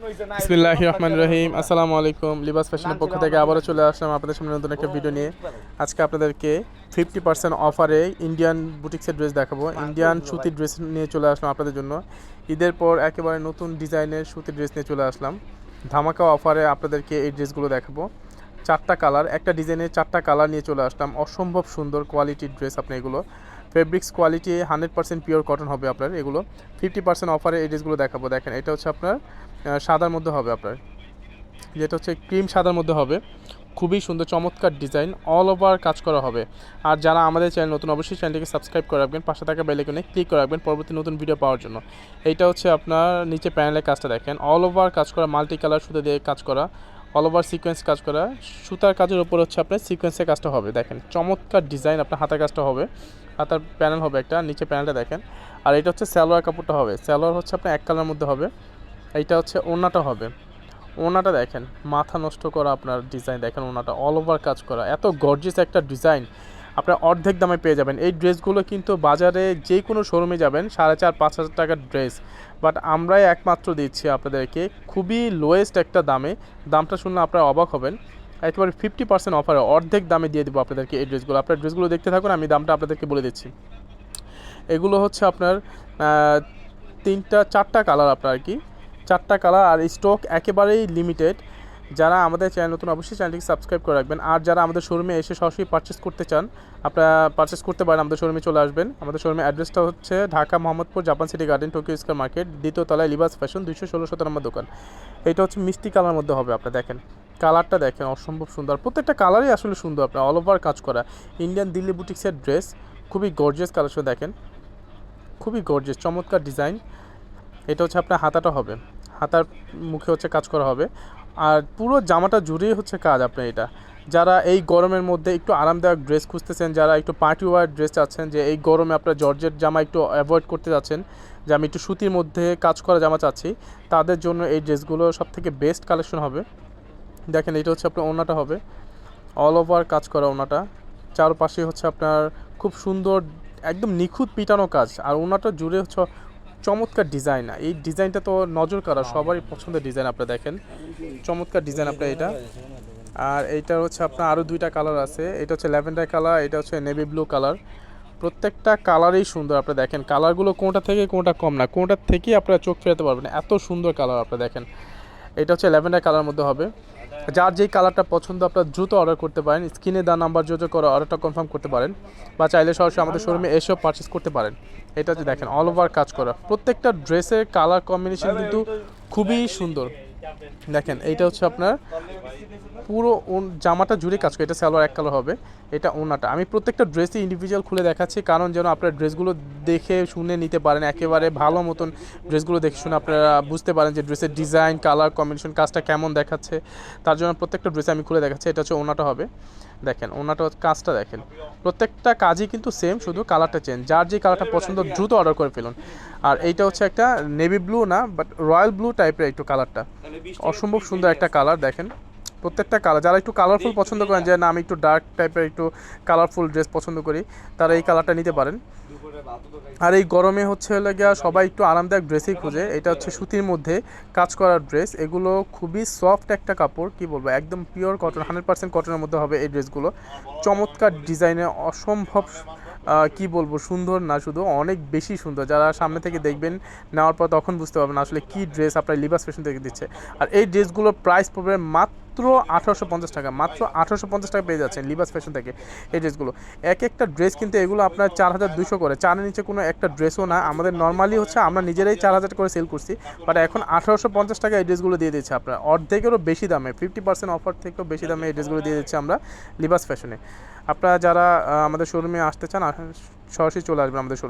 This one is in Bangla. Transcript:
বিসমিল্লাহ রহমান রহিম। আসসালামু আলাইকুম। লিবাস ফ্যাশনের পক্ষ থেকে আবারও চলে আসলাম আপনাদের সামনে নতুন একটা ভিডিও নিয়ে। আজকে আপনাদেরকে ফিফটি পার্সেন্ট অফারে ইন্ডিয়ান বুটিক্সের ড্রেস দেখাবো। ইন্ডিয়ান সুতির ড্রেস নিয়ে চলে আসলাম আপনাদের জন্য। ঈদের পর একেবারে নতুন ডিজাইনের সুতির ড্রেস নিয়ে চলে আসলাম। ধামাকা অফারে আপনাদেরকে এই ড্রেসগুলো দেখাবো। চারটা কালার, একটা ডিজাইনের চারটা কালার নিয়ে চলে আসলাম। অসম্ভব সুন্দর কোয়ালিটির ড্রেস আপনি এগুলো। Fabrics quality hundred percent pure cotton হবে আপনার, এগুলো। ফিফটি পার্সেন্ট অফারে এই ড্রেসগুলো দেখাবো। দেখেন, এটা হচ্ছে আপনার সাদার মধ্যে হবে আপনার। যেটা হচ্ছে ক্রিম সাদার মধ্যে হবে। খুবই সুন্দর, চমৎকার ডিজাইন অল ওভার কাজ করা হবে। আর যারা আমাদের চ্যানেল নতুন, অবশ্যই চ্যানেলটিকে সাবস্ক্রাইব করে রাখবেন। পাশে থাকা বেলাইকনে ক্লিক করে রাখবেন পরবর্তী নতুন ভিডিও পাওয়ার জন্য। এইটা হচ্ছে আপনার নিচে প্যানেলের কাজটা দেখেন। অল ওভার কাজ করা মাল্টি কালার সুতো দিয়ে কাজ করা। অল ওভার সিকোয়েন্স কাজ করা। সুতার কাজের উপর হচ্ছে আপনার সিকোয়েন্সের কাজটা হবে। দেখেন, চমৎকার ডিজাইন আপনার হাতের কাজটা হবে। হাতার প্যানেল হবে একটা নিচে প্যানেলটা দেখেন। আর এটা হচ্ছে সালোয়ার কাপড়টা হবে। সালোয়ার হচ্ছে আপনার এক কালার মধ্যে হবে। এইটা হচ্ছে ওড়নাটা হবে। ওড়নাটা দেখেন, মাথা নষ্ট করা আপনার ডিজাইন দেখেন ওড়নাটা অল ওভার কাজ করা। এত গর্জিয়াস একটা ডিজাইন আপনার অর্ধেক দামে পেয়ে যাবেন। এই ড্রেসগুলো কিন্তু বাজারে যে কোনো শোরুমে যাবেন, সাড়ে চার, পাঁচ হাজার টাকার ড্রেস বাট আমরাই একমাত্র দিচ্ছি আপনাদেরকে খুবই লোয়েস্ট একটা দামে। দামটা শুনলে আপনারা অবাক হবেন। একেবারে ফিফটি পার্সেন্ট অফারে অর্ধেক দামে দিয়ে দেবো আপনাদেরকে এই ড্রেসগুলো আপনার ড্রেসগুলো দেখতে থাকুন, আমি দামটা আপনাদেরকে বলে দিচ্ছি। এগুলো হচ্ছে আপনার তিনটা, চারটা কালার আপনার কি। চারটা কালার আর স্টক একেবারেই লিমিটেড যারা আমাদের চ্যানেল নতুন, অবশ্যই চ্যানেলটিকে সাবস্ক্রাইব করে রাখবেন। আর যারা আমাদের শোরুমে এসে সরাসরি পারচেস করতে চান, আপনারা পারচেস করতে পারেন, আমাদের শোরুমে চলে আসবেন। আমাদের শোরুমের অ্যাড্রেসটা হচ্ছে Dhaka Mohammadpur Japan City Garden, Tokyo Square market, দ্বিতীয় তলায় লিবাস ফ্যাশন, দুইশো ষোলো নম্বর দোকান। এটা হচ্ছে মিষ্টি কালার মধ্যে হবে আপনার, দেখেন। কালারটা দেখেন, অসম্ভব সুন্দর। প্রত্যেকটা কালারই আসলে সুন্দর আপনার অল ওভার কাজ করা। ইন্ডিয়ান দিল্লি বুটিক্সের ড্রেস খুবই গর্জিয়াস কালেকশন দেখেন। খুবই গর্জিয়াস চমৎকার ডিজাইন এটা হচ্ছে আপনার হাতাটা হবে। হাতার মুখে হচ্ছে কাজ করা হবে। আর পুরো জামাটা জুড়েই হচ্ছে কাজ আপনার এটা। যারা এই গরমের মধ্যে একটু আরামদায়ক ড্রেস খুঁজতেছেন, যারা একটু পার্টি ওয়ার ড্রেস চাচ্ছেন, যে এই গরমে আপনার জর্জেট জামা একটু অ্যাভয়েড করতে যাচ্ছেন, যে আমি একটু সুতির মধ্যে কাজ করা জামা চাচ্ছি, তাদের জন্য এই ড্রেসগুলো সব থেকে বেস্ট কালেকশন হবে। দেখেন, এটা হচ্ছে আপনার ওনাটা হবে। অল ওভার কাজ করা ওনাটা চারপাশে হচ্ছে আপনার খুব সুন্দর, একদম নিখুঁত পিটানো কাজ। আর ওনাটা জুড়ে হচ্ছে চমৎকার ডিজাইন এই ডিজাইনটা তো নজর কাড়া, সবারই পছন্দের ডিজাইন আপনারা দেখেন। চমৎকার ডিজাইন আপনার এটা। আর এইটা হচ্ছে আপনার আরও দুইটা কালার আছে। এটা হচ্ছে ল্যাভেন্ডার কালার এটা হচ্ছে নেভি ব্লু কালার প্রত্যেকটা কালারই সুন্দর আপনারা দেখেন। কালারগুলো কোনটা থেকে, কোনটা কম না। কোনটার থেকেই আপনারা চোখ ফেরাতে পারবেন এত সুন্দর কালার আপনারা দেখেন। এটা হচ্ছে ল্যাভেন্ডার কালার মধ্যে হবে। যার যেই কালারটা পছন্দ, আপনার দ্রুত অর্ডার করতে পারেন। স্ক্রিনে দা নাম্বার যোগ করে অর্ডারটা কনফার্ম করতে পারেন বা চাইলে সরাসরি আমাদের শোরুমে এসেও পারচেস করতে পারেন। এটা যে দেখেন অল ওভার কাজ করা। প্রত্যেকটা ড্রেসের কালার কম্বিনেশন কিন্তু খুবই সুন্দর। দেখেন, এইটা হচ্ছে আপনার পুরো জামাটা জুড়ে কাজ করে, এটা সালোয়ার এক কালার হবে, এটা ওনাটা। আমি প্রত্যেকটা ড্রেসই ইন্ডিভিজুয়াল খুলে দেখাচ্ছি, কারণ যেন আপনার ড্রেসগুলো দেখে শুনে নিতে পারেন, একেবারে ভালো মতন ড্রেসগুলো দেখে শুনে আপনারা বুঝতে পারেন যে ড্রেসের ডিজাইন কালার কম্বিনেশন কাজটা কেমন দেখাচ্ছে। তার জন্য প্রত্যেকটা ড্রেস আমি খুলে দেখাচ্ছি, এটা হচ্ছে ওনাটা হবে। দেখেন, ওনাটা কাজটা দেখেন। প্রত্যেকটা কাজই কিন্তু সেম শুধু কালারটা চেঞ্জ যার যে কালারটা পছন্দ, দ্রুত অর্ডার করে ফেলুন। আর এইটা হচ্ছে একটা নেভি ব্লু না বাট রয়্যাল ব্লু টাইপের একটু কালারটা অসম্ভব সুন্দর একটা কালার দেখেন। প্রত্যেকটা কালার যারা একটু কালারফুল পছন্দ করেন যে না। আমি একটু ডার্ক টাইপের একটু কালারফুল ড্রেস পছন্দ করি তারা এই কালারটা নিতে পারেন। আর এই গরমে হচ্ছে হলে গিয়া সবাই একটু আরামদায়ক ড্রেসই খুঁজে। এটা হচ্ছে সুতির মধ্যে কাজ করার ড্রেস এগুলো খুবই সফট একটা কাপড় কি বলব একদম পিওর কটন হান্ড্রেড পার্সেন্ট কটনের মধ্যে হবে এই ড্রেসগুলো চমৎকার ডিজাইনে অসম্ভব কি বলব সুন্দর না শুধু অনেক বেশি সুন্দর। যারা সামনে থেকে দেখবেন নেওয়ার পর তখন বুঝতে পারবেন আসলে কি ড্রেস আপনার লিবাস ফ্যাশন থেকে দিচ্ছে। আর এই ড্রেসগুলোর প্রাইস পড়বে মাত্র আঠারোশো পঞ্চাশ টাকা, মাত্র আঠারোশো পঞ্চাশ টাকা পেয়ে যাচ্ছেন লিবাস ফ্যাশন থেকে এই ড্রেসগুলো। এক একটা ড্রেস কিন্তু এগুলো আপনার চার হাজার দুশো করে। চারের নিচে কোনো একটা ড্রেসও না। আমাদের নর্মালি হচ্ছে আমরা নিজেরাই চার হাজার করে সেল করছি বাট এখন আঠারোশো পঞ্চাশ টাকা এই ড্রেসগুলো দিয়ে দিচ্ছে আপনার। অর্ধেকেরও বেশি দামে ফিফটি পার্সেন্ট অফার থেকেও বেশি দামে এই ড্রেসগুলো দিয়ে দিচ্ছি আমরা লিবাস ফ্যাশনে আপনারা যারা আমাদের শোরুমে আসতে চান সরাসরি চলে আসবেন আমাদের শোরুমে